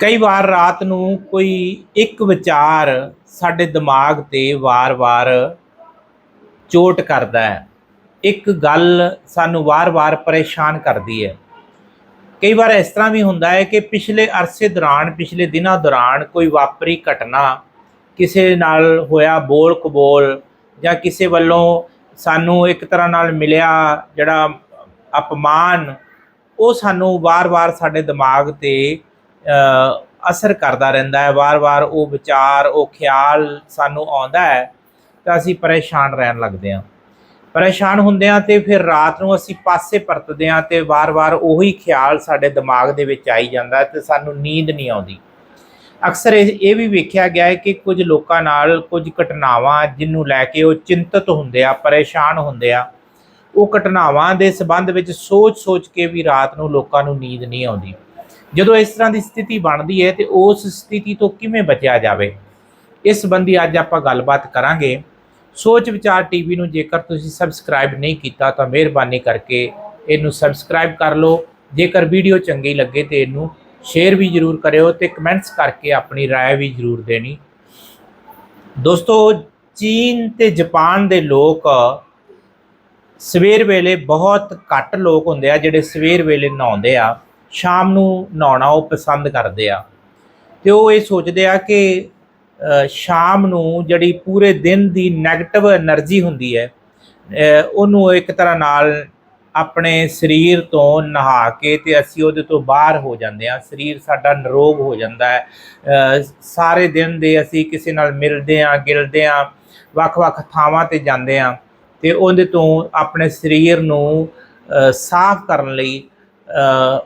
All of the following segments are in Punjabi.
ਕਈ ਵਾਰ ਰਾਤ ਨੂੰ ਕੋਈ ਇੱਕ ਵਿਚਾਰ ਸਾਡੇ ਦਿਮਾਗ ਤੇ ਵਾਰ-ਵਾਰ ਚੋਟ ਕਰਦਾ ਹੈ। ਇੱਕ ਗੱਲ ਸਾਨੂੰ ਵਾਰ-ਵਾਰ ਪਰੇਸ਼ਾਨ ਕਰਦੀ ਹੈ। ਕਈ ਵਾਰ ਇਸ ਤਰ੍ਹਾਂ ਵੀ ਹੁੰਦਾ ਹੈ ਕਿ ਪਿਛਲੇ ਅਰਸੇ ਦੌਰਾਨ, ਪਿਛਲੇ ਦਿਨਾਂ ਦੌਰਾਨ ਕੋਈ ਵਾਪਰੀ ਘਟਨਾ ਕਿਸੇ ਨਾਲ ਹੋਇਆ ਬੋਲ ਕਬੋਲ ਜਾਂ ਕਿਸੇ ਵੱਲੋਂ ਸਾਨੂੰ ਇੱਕ ਤਰ੍ਹਾਂ ਨਾਲ ਮਿਲਿਆ ਜਿਹੜਾ ਅਪਮਾਨ, ਉਹ ਸਾਨੂੰ ਵਾਰ-ਵਾਰ ਸਾਡੇ ਦਿਮਾਗ ਤੇ ਅਸਰ ਕਰਦਾ ਰਹਿੰਦਾ ਹੈ। ਵਾਰ-ਵਾਰ ਉਹ ਵਿਚਾਰ, ਉਹ ਖਿਆਲ ਸਾਨੂੰ ਆਉਂਦਾ ਹੈ ਤਾਂ ਅਸੀਂ ਪਰੇਸ਼ਾਨ ਰਹਿਣ ਲੱਗਦੇ ਹਾਂ। ਪਰੇਸ਼ਾਨ ਹੁੰਦੇ ਹਾਂ ਤੇ ਫਿਰ ਰਾਤ ਨੂੰ ਅਸੀਂ ਪਾਸੇ ਪਰਤਦੇ ਹਾਂ ਤੇ ਵਾਰ-ਵਾਰ ਉਹੀ ਖਿਆਲ ਸਾਡੇ ਦਿਮਾਗ ਦੇ ਵਿੱਚ ਆਈ ਜਾਂਦਾ ਹੈ ਤੇ ਸਾਨੂੰ ਨੀਂਦ ਨਹੀਂ ਆਉਂਦੀ। ਅਕਸਰ ਇਹ ਇਹ ਵੀ ਵੇਖਿਆ ਗਿਆ ਹੈ ਕਿ ਕੁਝ ਲੋਕਾਂ ਨਾਲ ਕੁਝ ਘਟਨਾਵਾਂ ਜਿਹਨੂੰ ਲੈ ਕੇ ਉਹ ਚਿੰਤਤ ਹੁੰਦੇ ਆ, ਪਰੇਸ਼ਾਨ ਹੁੰਦੇ ਆ, ਉਹ ਘਟਨਾਵਾਂ ਦੇ ਸਬੰਧ ਵਿੱਚ ਸੋਚ-ਸੋਚ ਕੇ ਵੀ ਰਾਤ ਨੂੰ ਲੋਕਾਂ ਨੂੰ ਨੀਂਦ ਨਹੀਂ ਆਉਂਦੀ। ਜਦੋਂ ਇਸ ਤਰ੍ਹਾਂ ਦੀ ਸਥਿਤੀ ਬਣਦੀ ਹੈ ਤੇ ਉਸ ਸਥਿਤੀ ਤੋਂ ਕਿਵੇਂ ਬਚਿਆ ਜਾਵੇ ਇਸ ਸੰਬੰਧੀ ਅੱਜ ਆਪਾਂ ਗੱਲਬਾਤ ਕਰਾਂਗੇ ਸੋਚ ਵਿਚਾਰ ਟੀਵੀ ਨੂੰ ਜੇਕਰ ਤੁਸੀਂ ਸਬਸਕ੍ਰਾਈਬ ਨਹੀਂ ਕੀਤਾ ਤਾਂ ਮਿਹਰਬਾਨੀ ਕਰਕੇ ਇਹਨੂੰ ਸਬਸਕ੍ਰਾਈਬ ਕਰ ਲਓ ਜੇਕਰ ਵੀਡੀਓ ਚੰਗੀ ਲੱਗੇ ਤੇ ਇਹਨੂੰ ਸ਼ੇਅਰ ਵੀ ਜਰੂਰ ਕਰਿਓ ਤੇ ਕਮੈਂਟਸ ਕਰਕੇ ਆਪਣੀ رائے ਵੀ ਜਰੂਰ ਦੇਣੀ ਦੋਸਤੋ ਚੀਨ ਤੇ ਜਾਪਾਨ ਦੇ ਲੋਕ ਸਵੇਰ ਵੇਲੇ ਬਹੁਤ ਘੱਟ ਲੋਕ ਹੁੰਦੇ ਆ ਜਿਹੜੇ ਸਵੇਰ ਵੇਲੇ ਨਹਾਉਂਦੇ ਆ ਸ਼ਾਮ ਨੂੰ ਨਹਾਉਣਾ ਉਹ ਪਸੰਦ ਕਰਦੇ ਆ। ਤੇ ਉਹ ਇਹ ਸੋਚਦੇ ਆ ਕਿ ਸ਼ਾਮ ਨੂੰ ਜਿਹੜੀ ਪੂਰੇ ਦਿਨ ਦੀ ਨੈਗੇਟਿਵ એનર્ਜੀ ਹੁੰਦੀ ਹੈ ਉਹਨੂੰ ਇੱਕ ਤਰ੍ਹਾਂ ਨਾਲ ਆਪਣੇ ਸਰੀਰ ਤੋਂ ਨਹਾ ਕੇ ਤੇ ਅਸੀਂ ਉਹਦੇ ਤੋਂ ਬਾਹਰ ਹੋ ਜਾਂਦੇ ਆ। ਸਰੀਰ ਸਾਡਾ ਨਰੋਗ ਹੋ ਜਾਂਦਾ ਹੈ। ਸਾਰੇ ਦਿਨ ਦੇ ਅਸੀਂ ਕਿਸੇ ਨਾਲ ਮਿਲਦੇ ਆ, ਗਿਲਦੇ ਆ, ਵੱਖ-ਵੱਖ ਥਾਵਾਂ ਤੇ ਜਾਂਦੇ ਆ ਤੇ ਉਹਦੇ ਤੋਂ ਆਪਣੇ ਸਰੀਰ ਨੂੰ ਸਾਫ਼ ਕਰਨ ਲਈ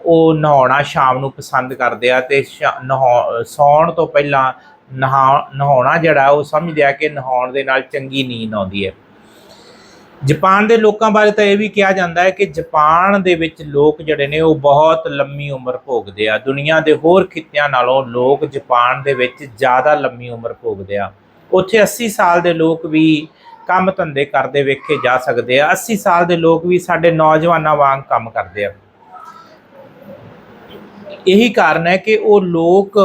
ਉਹ ਨਹਾਉਣਾ ਸ਼ਾਮ ਨੂੰ ਪਸੰਦ ਕਰਦੇ ਆ ਤੇ ਸ਼ਾ- ਨਹਾ ਸੌਣ ਤੋਂ ਪਹਿਲਾਂ ਨਹਾ, ਨਹਾਉਣਾ ਜਿਹੜਾ ਉਹ ਸਮਝਦੇ ਆ ਕਿ ਨਹਾਉਣ ਦੇ ਨਾਲ ਚੰਗੀ ਨੀਂਦ ਆਉਂਦੀ ਹੈ। ਜਾਪਾਨ ਦੇ ਲੋਕਾਂ ਬਾਰੇ ਤਾਂ ਇਹ ਵੀ ਕਿਹਾ ਜਾਂਦਾ ਹੈ ਕਿ ਜਾਪਾਨ ਦੇ ਵਿੱਚ ਲੋਕ ਜਿਹੜੇ ਨੇ ਉਹ ਬਹੁਤ ਲੰਮੀ ਉਮਰ ਭੋਗਦੇ ਆ। ਦੁਨੀਆ ਦੇ ਹੋਰ ਖਿੱਤਿਆਂ ਨਾਲੋਂ ਲੋਕ ਜਾਪਾਨ ਦੇ ਵਿੱਚ ਜ਼ਿਆਦਾ ਲੰਮੀ ਉਮਰ ਭੋਗਦੇ ਆ। ਉੱਥੇ 80 ਸਾਲ ਦੇ ਲੋਕ ਵੀ ਕੰਮ ਧੰਦੇ ਕਰਦੇ ਵੇਖੇ ਜਾ ਸਕਦੇ ਆ। 80 ਸਾਲ ਦੇ ਲੋਕ ਵੀ ਸਾਡੇ ਨੌਜਵਾਨਾਂ ਵਾਂਗ ਕੰਮ ਕਰਦੇ ਆ। ਇਹੀ ਕਾਰਨ ਹੈ ਕਿ ਉਹ ਲੋਕ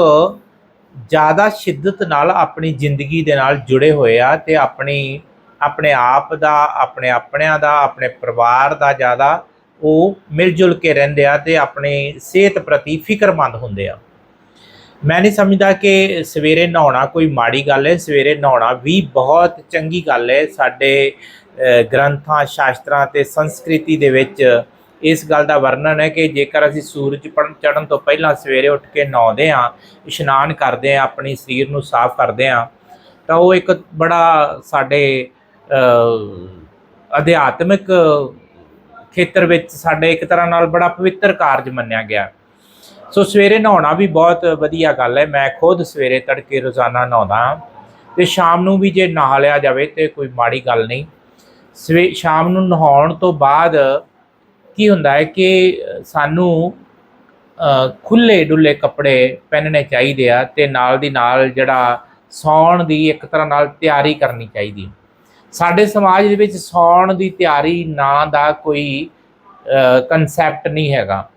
ਜ਼ਿਆਦਾ ਸ਼ਿੱਦਤ ਨਾਲ ਆਪਣੀ ਜ਼ਿੰਦਗੀ ਦੇ ਨਾਲ ਜੁੜੇ ਹੋਏ ਆ ਤੇ ਆਪਣੀ, ਆਪਣੇ ਆਪ ਦਾ, ਆਪਣੇ ਆਪਣਿਆਂ ਦਾ, ਆਪਣੇ ਪਰਿਵਾਰ ਦਾ ਜ਼ਿਆਦਾ ਉਹ ਮਿਲ ਜੁਲ ਕੇ ਰਹਿੰਦੇ ਆ ਤੇ ਆਪਣੀ ਸਿਹਤ ਪ੍ਰਤੀ ਫਿਕਰਮੰਦ ਹੁੰਦੇ ਆ। ਮੈਂ ਨਹੀਂ ਸਮਝਦਾ ਕਿ ਸਵੇਰੇ ਨਹਾਉਣਾ ਕੋਈ ਮਾੜੀ ਗੱਲ ਹੈ, ਸਵੇਰੇ ਨਹਾਉਣਾ ਵੀ ਬਹੁਤ ਚੰਗੀ ਗੱਲ ਹੈ। ਸਾਡੇ ਗ੍ਰੰਥਾਂ, ਸ਼ਾਸਤਰਾਂ ਤੇ ਸੰਸਕ੍ਰਿਤੀ ਦੇ ਵਿੱਚ ਇਸ ਗੱਲ ਦਾ ਵਰਣਨ ਹੈ ਕਿ ਜੇਕਰ ਅਸੀਂ ਸੂਰਜ ਚੜ੍ਹਨ ਤੋਂ ਪਹਿਲਾਂ ਸਵੇਰੇ ਉੱਠ ਕੇ ਨਹਾਉਂਦੇ ਹਾਂ, ਇਸ਼ਨਾਨ ਕਰਦੇ ਹਾਂ, ਆਪਣੀ ਸਰੀਰ ਨੂੰ ਸਾਫ਼ ਕਰਦੇ ਹਾਂ, ਤਾਂ ਉਹ ਇੱਕ ਬੜਾ ਸਾਡੇ ਅਧਿਆਤਮਿਕ ਖੇਤਰ ਵਿੱਚ ਸਾਡੇ ਇੱਕ ਤਰ੍ਹਾਂ ਨਾਲ ਬੜਾ ਪਵਿੱਤਰ ਕਾਰਜ ਮੰਨਿਆ ਗਿਆ। ਸੋ ਸਵੇਰੇ ਨਹਾਉਣਾ ਵੀ ਬਹੁਤ ਵਧੀਆ ਗੱਲ ਹੈ। ਮੈਂ ਖੁਦ ਸਵੇਰੇ ਤੜਕੇ ਰੋਜ਼ਾਨਾ ਨਹਾਉਂਦਾ ਹਾਂ ਤੇ ਸ਼ਾਮ ਨੂੰ ਵੀ ਜੇ ਨਹਾ ਲਿਆ ਜਾਵੇ ਤੇ ਕੋਈ ਮਾੜੀ ਗੱਲ ਨਹੀਂ। ਸਵੇ ਸ਼ਾਮ ਨੂੰ ਨਹਾਉਣ ਤੋਂ ਬਾਅਦ ਕੀ ਹੁੰਦਾ ਹੈ ਕਿ ਸਾਨੂੰ ਖੁੱਲੇ ਡੁੱਲੇ ਕੱਪੜੇ ਪਹਿਨਣੇ ਚਾਹੀਦੇ ਆ ਤੇ ਨਾਲ ਦੀ ਨਾਲ ਜਿਹੜਾ ਸੌਣ ਦੀ ਇੱਕ ਤਰ੍ਹਾਂ ਨਾਲ ਤਿਆਰੀ ਕਰਨੀ ਚਾਹੀਦੀ ਸਾਡੇ ਸਮਾਜ ਦੇ ਵਿੱਚ ਸੌਣ ਦੀ ਤਿਆਰੀ ਨਾਂ ਦਾ ਕੋਈ ਕਨਸੈਪਟ ਨਹੀਂ ਹੈਗਾ।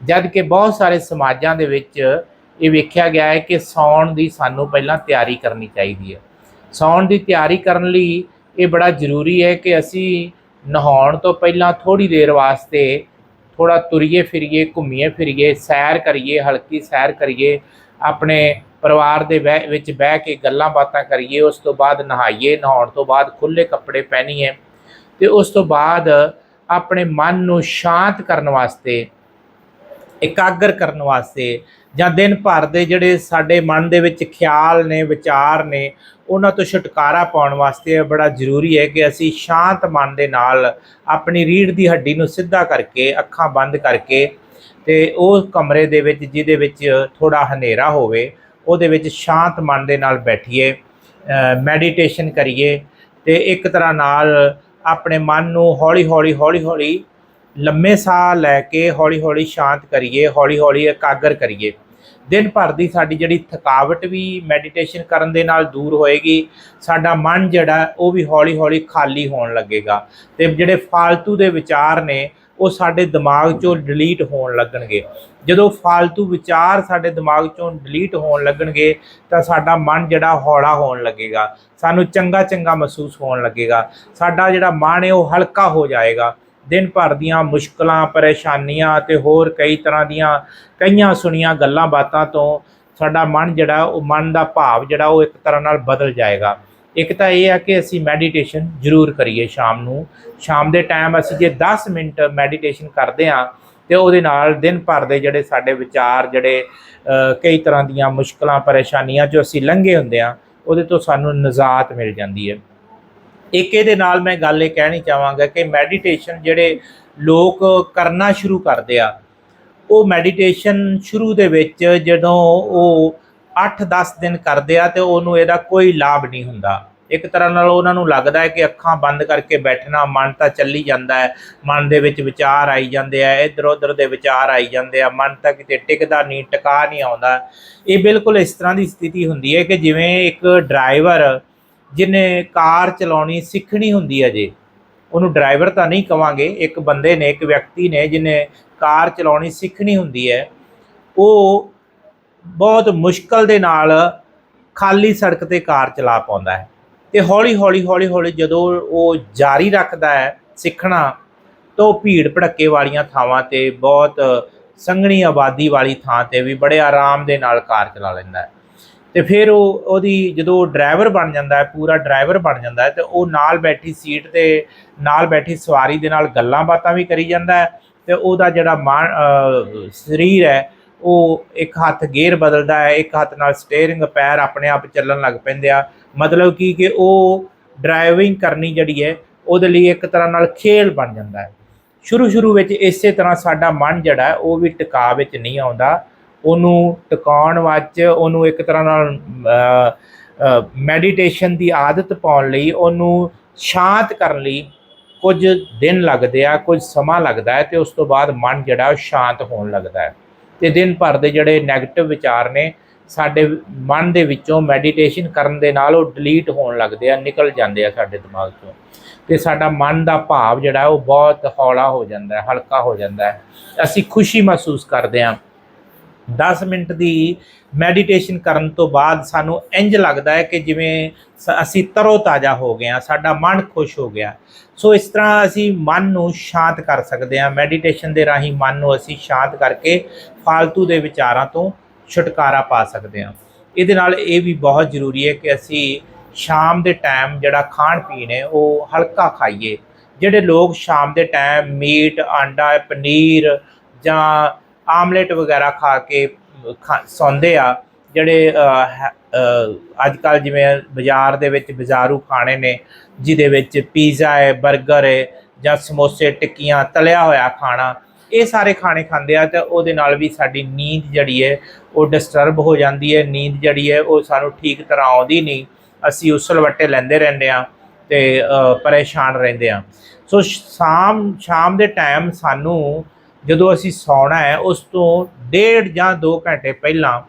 ਜਦ ਕਿ ਬਹੁਤ ਸਾਰੇ ਸਮਾਜਾਂ ਦੇ ਵਿੱਚ ਇਹ ਵੇਖਿਆ ਗਿਆ ਹੈ ਕਿ ਸੌਣ ਦੀ ਸਾਨੂੰ ਪਹਿਲਾਂ ਤਿਆਰੀ ਕਰਨੀ ਚਾਹੀਦੀ ਹੈ। ਸੌਣ ਦੀ ਤਿਆਰੀ ਕਰਨ ਲਈ ਇਹ ਬੜਾ ਜ਼ਰੂਰੀ ਹੈ ਕਿ ਅਸੀਂ ਨਹਾਉਣ ਤੋਂ ਪਹਿਲਾਂ ਥੋੜੀ ਦੇਰ ਵਾਸਤੇ ਥੋੜਾ ਤੁਰੀਏ ਫਿਰੀਏ, ਘੁੰਮੀਏ ਫਿਰੀਏ, ਸੈਰ ਕਰੀਏ, ਹਲਕੀ ਸੈਰ ਕਰੀਏ, ਆਪਣੇ ਪਰਿਵਾਰ ਦੇ ਬਹਿ- ਵਿੱਚ ਬਹਿ ਕੇ ਗੱਲਾਂ ਬਾਤਾਂ ਕਰੀਏ, ਉਸ ਤੋਂ ਬਾਅਦ ਨਹਾਈਏ, ਨਹਾਉਣ ਤੋਂ ਬਾਅਦ ਖੁੱਲੇ ਕੱਪੜੇ ਪਹਿਨੀਏ ਤੇ ਉਸ ਤੋਂ ਬਾਅਦ ਆਪਣੇ ਮਨ ਨੂੰ ਸ਼ਾਂਤ ਕਰਨ ਵਾਸਤੇ ਇਕਾਗਰ ਕਰਨ ਵਾਸਤੇ ਜਾਂ ਦਿਨ ਭਰ ਦੇ ਜਿਹੜੇ ਸਾਡੇ ਮਨ ਦੇ ਵਿੱਚ ਖਿਆਲ ਨੇ, ਵਿਚਾਰ ਨੇ, ਉਹਨਾਂ ਤੋਂ ਛੁਟਕਾਰਾ ਪਾਉਣ ਵਾਸਤੇ ਇਹ ਬੜਾ ਜ਼ਰੂਰੀ ਹੈ ਕਿ ਅਸੀਂ ਸ਼ਾਂਤ ਮਨ ਦੇ ਨਾਲ ਆਪਣੀ ਰੀੜ ਦੀ ਹੱਡੀ ਨੂੰ ਸਿੱਧਾ ਕਰਕੇ, ਅੱਖਾਂ ਬੰਦ ਕਰਕੇ ਤੇ ਉਹ ਕਮਰੇ ਦੇ ਵਿੱਚ ਜਿਹਦੇ ਵਿੱਚ ਥੋੜਾ ਹਨੇਰਾ ਹੋਵੇ, ਉਹਦੇ ਵਿੱਚ ਸ਼ਾਂਤ ਮਨ ਦੇ ਨਾਲ ਬੈਠੀਏ ਮੈਡੀਟੇਸ਼ਨ ਕਰੀਏ ਤੇ ਇੱਕ ਤਰ੍ਹਾਂ ਨਾਲ ਆਪਣੇ ਮਨ ਨੂੰ ਹੌਲੀ ਹੌਲੀ ਹੌਲੀ ਹੌਲੀ ਲੰਮੇ ਸਾਹ ਲੈ ਕੇ ਹੌਲੀ ਹੌਲੀ ਸ਼ਾਂਤ ਕਰੀਏ, ਹੌਲੀ ਹੌਲੀ ਇਕਾਗਰ ਕਰੀਏ। ਦਿਨ ਭਰ ਦੀ ਸਾਡੀ ਜਿਹੜੀ ਥਕਾਵਟ ਵੀ ਮੈਡੀਟੇਸ਼ਨ ਕਰਨ ਦੇ ਨਾਲ ਦੂਰ ਹੋਏਗੀ, ਸਾਡਾ ਮਨ ਜਿਹੜਾ ਉਹ ਵੀ ਹੌਲੀ ਹੌਲੀ ਖਾਲੀ ਹੋਣ ਲੱਗੇਗਾ ਤੇ ਜਿਹੜੇ ਫਾਲਤੂ ਦੇ ਵਿਚਾਰ ਨੇ, ਉਹ ਸਾਡੇ ਦਿਮਾਗ ਚੋਂ ਡਿਲੀਟ ਹੋਣ ਲੱਗਣਗੇ। ਜਦੋਂ ਫालतू ਵਿਚਾਰ ਸਾਡੇ ਦਿਮਾਗ ਚੋਂ ਡਿਲੀਟ ਹੋਣ ਲੱਗਣਗੇ, ਤਾਂ ਸਾਡਾ ਮਨ ਜਿਹੜਾ ਹੌਲਾ ਹੋਣ ਲੱਗੇਗਾ। ਸਾਨੂੰ ਚੰਗਾ ਚੰਗਾ ਮਹਿਸੂਸ ਹੋਣ ਲੱਗੇਗਾ। ਸਾਡਾ ਜਿਹੜਾ ਮਨ ਹੈ ਉਹ ਹਲਕਾ ਹੋ ਜਾਏਗਾ। ਦਿਨ ਭਰ ਦੀਆਂ ਮੁਸ਼ਕਲਾਂ, ਪਰੇਸ਼ਾਨੀਆਂ ਅਤੇ ਹੋਰ ਕਈ ਤਰ੍ਹਾਂ ਦੀਆਂ ਕਈਆਂ ਸੁਣੀਆਂ ਗੱਲਾਂ ਬਾਤਾਂ ਤੋਂ ਸਾਡਾ ਮਨ ਜਿਹੜਾ, ਉਹ ਮਨ ਦਾ ਭਾਵ ਜਿਹੜਾ, ਉਹ ਇੱਕ ਤਰ੍ਹਾਂ ਨਾਲ ਬਦਲ ਜਾਏਗਾ। ਇੱਕ ਤਾਂ ਇਹ ਹੈ ਕਿ ਅਸੀਂ ਮੈਡੀਟੇਸ਼ਨ ਜ਼ਰੂਰ ਕਰੀਏ ਸ਼ਾਮ ਨੂੰ। ਸ਼ਾਮ ਦੇ ਟਾਈਮ ਅਸੀਂ ਜੇ 10 ਮਿੰਟ ਮੈਡੀਟੇਸ਼ਨ ਕਰਦੇ ਹਾਂ, ਤੇ ਉਹਦੇ ਨਾਲ ਦਿਨ ਭਰ ਦੇ ਜਿਹੜੇ ਸਾਡੇ ਵਿਚਾਰ, ਜਿਹੜੇ ਕਈ ਤਰ੍ਹਾਂ ਦੀਆਂ ਮੁਸ਼ਕਲਾਂ, ਪਰੇਸ਼ਾਨੀਆਂ ਜੋ ਅਸੀਂ ਲੰਘੇ ਹੁੰਦੇ ਆ ਉਹਦੇ ਤੋਂ ਸਾਨੂੰ ਨਜ਼ਾਤ ਮਿਲ ਜਾਂਦੀ ਹੈ। ਇੱਕ ਇਹਦੇ ਨਾਲ ਮੈਂ ਗੱਲ ਇਹ ਕਹਿਣੀ ਚਾਹਾਂਗਾ ਕਿ ਮੈਡੀਟੇਸ਼ਨ ਜਿਹੜੇ ਲੋਕ ਕਰਨਾ ਸ਼ੁਰੂ ਕਰਦੇ ਆ, ਉਹ ਮੈਡੀਟੇਸ਼ਨ ਸ਼ੁਰੂ ਦੇ ਵਿੱਚ ਜਦੋਂ ਉਹ 8-10 ਦਿਨ ਕਰਦੇ ਆ ਤੇ ਉਹਨੂੰ ਇਹਦਾ ਕੋਈ ਲਾਭ ਨਹੀਂ ਹੁੰਦਾ। ਇੱਕ ਤਰ੍ਹਾਂ ਨਾਲ ਉਹਨਾਂ ਨੂੰ ਲੱਗਦਾ ਹੈ ਕਿ ਅੱਖਾਂ ਬੰਦ ਕਰਕੇ ਬੈਠਣਾ, ਮਨ ਤਾਂ ਚੱਲੀ ਜਾਂਦਾ ਹੈ, ਮਨ ਦੇ ਵਿੱਚ ਵਿਚਾਰ ਆਈ ਜਾਂਦੇ ਆ, ਇੱਧਰ ਉੱਧਰ ਦੇ ਵਿਚਾਰ ਆਈ ਜਾਂਦੇ ਆ, ਮਨ ਤਾਂ ਕਿਤੇ ਟਿਕਦਾ ਨਹੀਂ, ਟਿਕਾ ਨਹੀਂ ਆਉਂਦਾ। ਇਹ ਬਿਲਕੁਲ ਇਸ ਤਰ੍ਹਾਂ ਦੀ ਸਥਿਤੀ ਹੁੰਦੀ ਹੈ ਕਿ ਜਿਵੇਂ ਇੱਕ ਡਰਾਈਵਰ ਜਿਹਨੇ ਕਾਰ ਚਲਾਉਣੀ ਸਿੱਖਣੀ ਹੁੰਦੀ ਹੈ ਜੇ, ਉਹਨੂੰ ਡਰਾਈਵਰ ਤਾਂ ਨਹੀਂ ਕਵਾਂਗੇ, ਇੱਕ ਬੰਦੇ ਨੇ, ਇੱਕ ਵਿਅਕਤੀ ਨੇ ਜਿਹਨੇ ਕਾਰ ਚਲਾਉਣੀ ਸਿੱਖਣੀ ਹੁੰਦੀ ਹੈ, ਉਹ ਬਹੁਤ ਮੁਸ਼ਕਲ ਦੇ ਨਾਲ ਖਾਲੀ ਸੜਕ ਤੇ ਕਾਰ ਚਲਾ ਪਾਉਂਦਾ ਹੈ। ਤੇ ਹੌਲੀ ਹੌਲੀ ਹੌਲੀ ਹੌਲੀ ਜਦੋਂ ਉਹ ਜਾਰੀ ਰੱਖਦਾ ਹੈ ਸਿੱਖਣਾ, ਤਾਂ ਉਹ ਭੀੜ ਭੜੱਕੇ ਵਾਲੀਆਂ ਥਾਵਾਂ ਤੇ ਬਹੁਤ ਸੰਘਣੀ ਆਬਾਦੀ ਵਾਲੀ ਥਾਂ ਤੇ ਵੀ ਬੜੇ ਆਰਾਮ ਦੇ ਨਾਲ ਕਾਰ ਚਲਾ ਲੈਂਦਾ ਹੈ। ਤੇ ਫਿਰ ਉਹ ਉਹਦੀ ਜਦੋਂ ਉਹ ਡਰਾਈਵਰ ਬਣ ਜਾਂਦਾ ਹੈ, ਪੂਰਾ ਡਰਾਈਵਰ ਬਣ ਜਾਂਦਾ ਹੈ, ਤੇ ਉਹ ਨਾਲ ਬੈਠੀ ਸੀਟ ਤੇ ਨਾਲ ਬੈਠੀ ਸਵਾਰੀ ਦੇ ਨਾਲ ਗੱਲਾਂ ਬਾਤਾਂ ਵੀ ਕਰੀ ਜਾਂਦਾ ਹੈ ਤੇ ਉਹਦਾ ਜਿਹੜਾ ਮਨ ਸਰੀਰ ਹੈ, ਉਹ ਇੱਕ ਹੱਥ ਗੇਅਰ ਬਦਲਦਾ ਹੈ, ਇੱਕ ਹੱਥ ਨਾਲ ਸਟੀਅਰਿੰਗ ਪੈਰ ਆਪਣੇ ਆਪ ਚੱਲਣ ਲੱਗ ਪੈਂਦੇ ਆ। ਮਤਲਬ ਕੀ ਕਿ ਉਹ ਡਰਾਈਵਿੰਗ ਕਰਨੀ ਜਿਹੜੀ ਹੈ, ਉਹਦੇ ਲਈ ਇੱਕ ਤਰ੍ਹਾਂ ਨਾਲ ਖੇਲ ਬਣ ਜਾਂਦਾ ਹੈ। ਸ਼ੁਰੂ ਸ਼ੁਰੂ ਵਿੱਚ ਇਸੇ ਤਰ੍ਹਾਂ ਸਾਡਾ ਮਨ ਜਿਹੜਾ ਉਹ ਵੀ ਟਿਕਾ ਵਿੱਚ ਨਹੀਂ ਆਉਂਦਾ। ਉਹਨੂੰ ਟਿਕਾਉਣ ਵਾਸਤੇ, ਉਹਨੂੰ ਇੱਕ ਤਰ੍ਹਾਂ ਨਾਲ ਮੈਡੀਟੇਸ਼ਨ ਦੀ ਆਦਤ ਪਾਉਣ ਲਈ, ਉਹਨੂੰ ਸ਼ਾਂਤ ਕਰਨ ਲਈ ਕੁਝ ਦਿਨ ਲੱਗਦੇ ਆ, ਕੁਝ ਸਮਾਂ ਲੱਗਦਾ ਹੈ ਤੇ ਉਸ ਤੋਂ ਬਾਅਦ ਮਨ ਜਿਹੜਾ ਉਹ ਸ਼ਾਂਤ ਹੋਣ ਲੱਗਦਾ ਹੈ। ਤੇ ਦਿਨ ਭਰ ਦੇ ਜਿਹੜੇ 네ਗੇਟਿਵ ਵਿਚਾਰ ਨੇ, ਸਾਡੇ ਮਨ ਦੇ ਵਿੱਚੋਂ ਮੈਡੀਟੇਸ਼ਨ ਕਰਨ ਦੇ ਨਾਲ ਉਹ ਡਿਲੀਟ ਹੋਣ ਲੱਗਦੇ ਆ, ਨਿਕਲ ਜਾਂਦੇ ਆ ਸਾਡੇ ਦਿਮਾਗ ਚੋਂ। ਤੇ ਸਾਡਾ ਮਨ ਦਾ ਭਾਵ ਜਿਹੜਾ ਉਹ ਬਹੁਤ ਹੌਲਾ ਹੋ ਜਾਂਦਾ ਹੈ, ਹਲਕਾ ਹੋ ਜਾਂਦਾ ਹੈ। ਅਸੀਂ ਖੁਸ਼ੀ ਮਹਿਸੂਸ ਕਰਦੇ ਹਾਂ। 10 ਮਿੰਟ ਦੀ ਮੈਡੀਟੇਸ਼ਨ ਕਰਨ ਤੋਂ ਬਾਅਦ ਸਾਨੂੰ ਇੰਜ ਲੱਗਦਾ ਹੈ ਕਿ ਜਿਵੇਂ ਸ- ਅਸੀਂ ਤਰੋ ਤਾਜ਼ਾ ਹੋ ਗਏ ਹਾਂ, ਸਾਡਾ ਮਨ ਖੁਸ਼ ਹੋ ਗਿਆ। ਸੋ ਇਸ ਤਰ੍ਹਾਂ ਅਸੀਂ ਮਨ ਨੂੰ ਸ਼ਾਂਤ ਕਰ ਸਕਦੇ ਹਾਂ। ਮੈਡੀਟੇਸ਼ਨ ਦੇ ਰਾਹੀਂ ਮਨ ਨੂੰ ਅਸੀਂ ਸ਼ਾਂਤ ਕਰਕੇ ਫालतू ਦੇ ਵਿਚਾਰਾਂ ਤੋਂ ਛੁਟਕਾਰਾ ਪਾ ਸਕਦੇ ਹਾਂ। ਇਹਦੇ ਨਾਲ ਇਹ ਵੀ ਬਹੁਤ ਜ਼ਰੂਰੀ ਹੈ ਕਿ ਅਸੀਂ ਸ਼ਾਮ ਦੇ ਟਾਈਮ ਜਿਹੜਾ ਖਾਣ ਪੀਣ ਹੈ, ਉਹ ਹਲਕਾ ਖਾਈਏ। ਜਿਹੜੇ ਲੋਕ ਸ਼ਾਮ ਦੇ ਟਾਈਮ ਮੀਟ ਆਂਡਾ, ਪਨੀਰ ਜਾਂ ਆਮਲੇਟ ਵਗੈਰਾ ਖਾ ਕੇ ਖਾ- ਸੌਂਦੇ ਆ। ਜਿਹੜੇ ਅੱਜ ਕੱਲ ਜਿਵੇਂ ਬਾਜ਼ਾਰ ਦੇ ਵਿੱਚ ਬਾਜ਼ਾਰੂ ਖਾਣੇ ਨੇ, ਜਿਹਦੇ ਵਿੱਚ ਪੀਜ਼ਾ ਹੈ 버ਗਰ ਹੈ ਜਾਂ ਸਮੋਸੇ, ਟਿੱਕੀਆਂ, ਤਲਿਆ ਹੋਇਆ ਖਾਣਾ, ਇਹ ਸਾਰੇ ਖਾਣੇ ਖਾਂਦੇ ਆ ਤੇ ਉਹਦੇ ਨਾਲ ਵੀ ਸਾਡੀ ਨੀਂਦ ਜਿਹੜੀ ਹੈ ਉਹ ਡਿਸਟਰਬ ਹੋ ਜਾਂਦੀ ਹੈ ਨੀਂਦ ਜਿਹੜੀ ਹੈ ਉਹ ਸਾਨੂੰ ਠੀਕ ਤਰ੍ਹਾਂ ਆਉਂਦੀ ਨਹੀਂ। ਅਸੀਂ ਉਸਲਵੱਟੇ ਲੈਂਦੇ ਰਹਿੰਦੇ ਆ ਤੇ ਪਰੇਸ਼ਾਨ ਰਹਿੰਦੇ ਆ। ਸੋ ਸ਼ਾਮ ਸ਼ਾਮ ਦੇ ਟਾਈਮ ਸਾਨੂੰ ਜਦੋਂ ਅਸੀਂ ਸੌਣਾ ਹੈ, ਉਸ ਤੋਂ ਡੇਢ ਜਾਂ 2 ਘੰਟੇ ਪਹਿਲਾਂ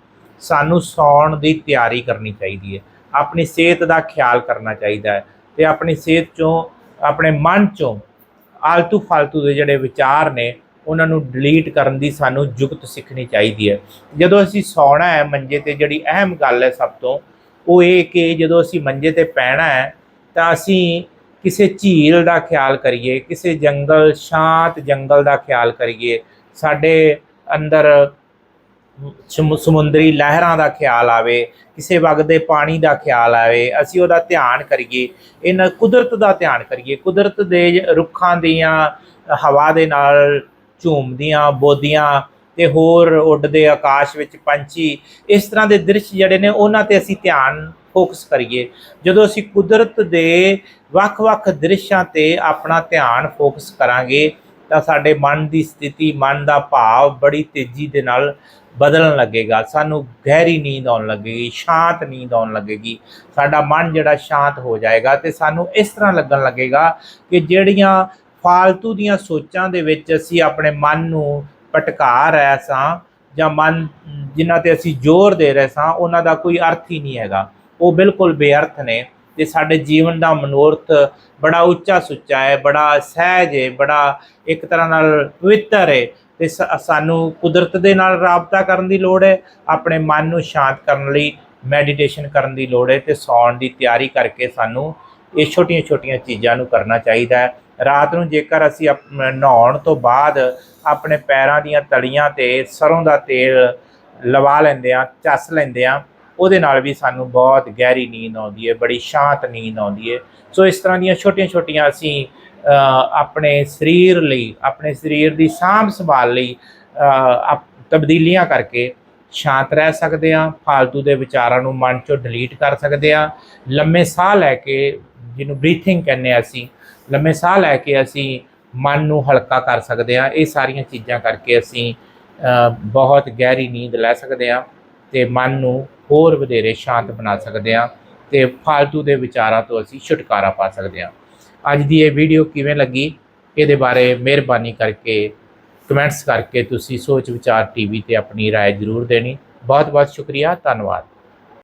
ਸਾਨੂੰ ਸੌਣ ਦੀ ਤਿਆਰੀ ਕਰਨੀ ਚਾਹੀਦੀ ਹੈ। ਆਪਣੀ ਸਿਹਤ ਦਾ ਖਿਆਲ ਕਰਨਾ ਚਾਹੀਦਾ ਹੈ ਤੇ ਆਪਣੀ ਸਿਹਤ ਚੋਂ, ਆਪਣੇ ਮਨ ਚੋਂ ਆਲਤੂ ਫਾਲਤੂ ਦੇ ਜਿਹੜੇ ਵਿਚਾਰ ਨੇ, ਉਹਨਾਂ ਨੂੰ ਡਿਲੀਟ ਕਰਨ ਦੀ ਸਾਨੂੰ ਜੁਗਤ ਸਿੱਖਣੀ ਚਾਹੀਦੀ ਹੈ। ਜਦੋਂ ਅਸੀਂ ਸੌਣਾ ਹੈ, ਮੰਜੇ ਤੇ ਜਿਹੜੀ ਅਹਿਮ ਗੱਲ ਹੈ ਸਭ ਤੋਂ, ਉਹ ਇਹ ਕਿ ਜਦੋਂ ਅਸੀਂ ਮੰਜੇ ਤੇ ਪੈਣਾ ਹੈ, ਤਾਂ ਅਸੀਂ ਕਿਸੇ ਝੀਲ ਦਾ ਖਿਆਲ ਕਰੀਏ, ਕਿਸੇ ਜੰਗਲ, ਸ਼ਾਂਤ ਜੰਗਲ ਦਾ ਖਿਆਲ ਕਰੀਏ, ਸਾਡੇ ਅੰਦਰ ਸਮੁ- ਸਮੁੰਦਰੀ ਲਹਿਰਾਂ ਦਾ ਖਿਆਲ ਆਵੇ, ਕਿਸੇ ਵਗਦੇ ਪਾਣੀ ਦਾ ਖਿਆਲ ਆਵੇ, ਅਸੀਂ ਉਹਦਾ ਧਿਆਨ ਕਰੀਏ ਇਹਨਾਂ ਕੁਦਰਤ ਦਾ ਧਿਆਨ ਕਰੀਏ, ਕੁਦਰਤ ਦੇ ਰੁੱਖਾਂ ਦੀਆਂ, ਹਵਾ ਦੇ ਨਾਲ ਝੂਮਦੀਆਂ, ਬੋਦੀਆਂ ਤੇ ਹੋਰ ਉੱਡਦੇ ਆਕਾਸ਼ ਵਿੱਚ ਪੰਛੀ, ਇਸ ਤਰ੍ਹਾਂ ਦੇ ਦ੍ਰਿਸ਼ ਜਿਹੜੇ ਨੇ ਉਹਨਾਂ ਤੇ ਅਸੀਂ ਧਿਆਨ ਫੋਕਸ ਕਰੀਏ, ਜਦੋਂ ਅਸੀਂ ਕੁਦਰਤ ਦੇ ਵੱਖ-ਵੱਖ ਦ੍ਰਿਸ਼ਾਂ ਤੇ ਆਪਣਾ ਧਿਆਨ ਫੋਕਸ ਕਰਾਂਗੇ, ਤਾਂ ਸਾਡੇ ਮਨ ਦੀ ਸਥਿਤੀ, ਮਨ ਦਾ ਭਾਵ ਬੜੀ ਤੇਜ਼ੀ ਦੇ ਨਾਲ ਬਦਲਣ ਲੱਗੇਗਾ। ਸਾਨੂੰ ਗਹਿਰੀ ਨੀਂਦ ਆਉਣ ਲੱਗੇਗੀ, ਸ਼ਾਂਤ ਨੀਂਦ ਆਉਣ ਲੱਗੇਗੀ। ਸਾਡਾ ਮਨ ਜਿਹੜਾ ਸ਼ਾਂਤ ਹੋ ਜਾਏਗਾ ਤੇ ਸਾਨੂੰ ਇਸ ਤਰ੍ਹਾਂ ਲੱਗਣ ਲੱਗੇਗਾ ਕਿ ਜਿਹੜੀਆਂ ਫਾਲਤੂ ਦੀਆਂ ਸੋਚਾਂ ਦੇ ਵਿੱਚ ਅਸੀਂ ਆਪਣੇ ਮਨ ਨੂੰ ਭਟਕਾ ਰਹੇ ਸਾਂ ਜਾਂ ਮਨ ਜਿਨ੍ਹਾਂ ਤੇ ਅਸੀਂ ਜ਼ੋਰ ਦੇ ਰਹੇ ਸਾਂ, ਉਹਨਾਂ ਦਾ ਕੋਈ ਅਰਥ ਹੀ ਨਹੀਂ ਹੈਗਾ। ਉਹ ਬਿਲਕੁਲ ਬੇਅਰਥ ਨੇ ਤੇ ਸਾਡੇ ਜੀਵਨ ਦਾ ਮਨੋਰਥ ਬੜਾ ਉੱਚਾ ਸੁੱਚਾ ਹੈ, ਬੜਾ ਸਹਿਜ ਹੈ, ਬੜਾ ਇੱਕ ਤਰ੍ਹਾਂ ਨਾਲ ਪਵਿੱਤਰ ਹੈ ਤੇ ਸਾਨੂੰ ਕੁਦਰਤ ਦੇ ਨਾਲ ਰਾਬਤਾ ਕਰਨ ਦੀ ਲੋੜ ਹੈ, ਆਪਣੇ ਮਨ ਨੂੰ ਸ਼ਾਂਤ ਕਰਨ ਲਈ ਮੈਡੀਟੇਸ਼ਨ ਕਰਨ ਦੀ ਲੋੜ ਹੈ ਤੇ ਸੌਣ ਦੀ ਤਿਆਰੀ ਕਰਕੇ ਸਾਨੂੰ ਇਹ ਛੋਟੀਆਂ-ਛੋਟੀਆਂ ਚੀਜ਼ਾਂ ਨੂੰ ਕਰਨਾ ਚਾਹੀਦਾ ਹੈ। ਰਾਤ ਨੂੰ ਜੇਕਰ ਅਸੀਂ ਅਪ- ਨਹਾਉਣ ਤੋਂ ਬਾਅਦ ਆਪਣੇ ਪੈਰਾਂ ਦੀਆਂ ਤਲੀਆਂ ਤੇ ਸਰੋਂ ਦਾ ਤੇਲ ਲਵਾ ਲੈਂਦੇ ਆ ਚੱਸ ਲੈਂਦੇ ਆ ਉਹਦੇ ਨਾਲ ਵੀ ਸਾਨੂੰ ਬਹੁਤ ਗਹਿਰੀ ਨੀਂਦ ਆਉਂਦੀ ਹੈ, ਬੜੀ ਸ਼ਾਂਤ ਨੀਂਦ ਆਉਂਦੀ ਹੈ। ਸੋ ਇਸ ਤਰ੍ਹਾਂ ਦੀਆਂ ਛੋਟੀਆਂ-ਛੋਟੀਆਂ ਅਸੀਂ ਆਪਣੇ ਸਰੀਰ ਲਈ, ਆਪਣੇ ਸਰੀਰ ਦੀ ਸਾਂਭ ਸੰਭਾਲ ਲਈ ਅਪ- ਤਬਦੀਲੀਆਂ ਕਰਕੇ ਸ਼ਾਂਤ ਰਹਿ ਸਕਦੇ ਆ ਫालतू ਦੇ ਵਿਚਾਰਾਂ ਨੂੰ ਮਨ ਚੋਂ ਡਿਲੀਟ ਕਰ ਸਕਦੇ ਆ ਲੰਮੇ ਸਾਹ ਲੈ ਕੇ ਜਿਹਨੂੰ ਬਰੀਥਿੰਗ ਕਹਿੰਦੇ ਆ ਅਸੀਂ, ਲੰਮੇ ਸਾਹ ਲੈ ਕੇ ਅਸੀਂ ਮਨ ਨੂੰ ਹਲਕਾ ਕਰ ਸਕਦੇ ਆ ਇਹ ਸਾਰੀਆਂ ਚੀਜ਼ਾਂ ਕਰਕੇ ਅਸੀਂ ਬਹੁਤ ਗਹਿਰੀ ਨੀਂਦ ਲੈ ਸਕਦੇ ਆ ਤੇ ਮਨ ਨੂੰ ਹੋਰ ਵਧੇਰੇ ਸ਼ਾਂਤ ਬਣਾ ਸਕਦੇ ਹਾਂ ਤੇ ਫालतू ਦੇ ਵਿਚਾਰਾਂ ਤੋਂ ਅਸੀਂ ਛੁਟਕਾਰਾ ਪਾ ਸਕਦੇ ਹਾਂ। ਅੱਜ ਦੀ ਇਹ ਵੀਡੀਓ ਕਿਵੇਂ ਲੱਗੀ, ਇਹਦੇ ਬਾਰੇ ਮਿਹਰਬਾਨੀ ਕਰਕੇ ਕਮੈਂਟਸ ਕਰਕੇ ਤੁਸੀਂ ਸੋਚ ਵਿਚਾਰ ਟੀਵੀ ਤੇ ਆਪਣੀ رائے ਜ਼ਰੂਰ ਦੇਣੀ। ਬਹੁਤ ਬਹੁਤ ਸ਼ੁਕਰੀਆ, ਧੰਨਵਾਦ।